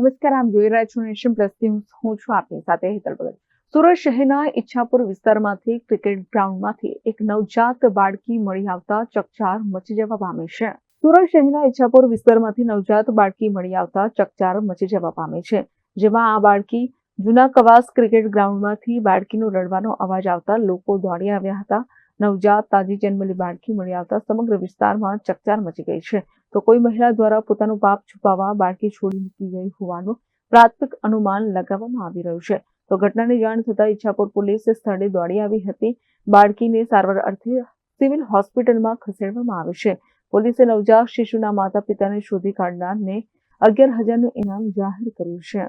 નમસ્કાર, આમ જોઈ રહ્યા છો નેશન પ્લસ હું છું આપની સાથે હેતલ ભગત. સુરત શહેરના ઈચ્છાપુર વિસ્તારમાંથી ક્રિકેટ ગ્રાઉન્ડમાંથી એક નવજાત બાળકી મળી આવતા ચકચાર મચી જવા પામી છે. સુરત શહેરના ઈચ્છાપુર વિસ્તારમાંથી નવજાત બાળકી મળી આવતા ચકચાર મચી જવા પામી છે. જેમાં આ બાળકી જૂના કવાસ ક્રિકેટ ગ્રાઉન્ડમાંથી બાળકીનો રડવાનો અવાજ આવતા લોકો દોડી આવ્યા હતા. નવજાત તાજી જન્મેલી બાળકી મળી આવતા સમગ્ર વિસ્તારમાં ચકચાર મચી ગઈ છે. તો કોઈ મહિલા દ્વારા પોતાનું પાપ છુપાવવા બાળકી છોડી મૂકી ગઈ હોવાનું પ્રાથમિક અનુમાન લગાવવામાં આવી રહ્યું છે. તો ઘટનાની જાણ થતાં ઈચ્છાપુર પોલીસ સ્થળે દોડી આવી હતી. બાળકીને સારવાર અર્થે સિવિલ હોસ્પિટલમાં ખસેડવામાં આવી છે. પોલીસે નવજાત શિશુના માતા પિતાને શોધી કાઢનારને અગિયાર હજારનું ઇનામ જાહેર કર્યું છે.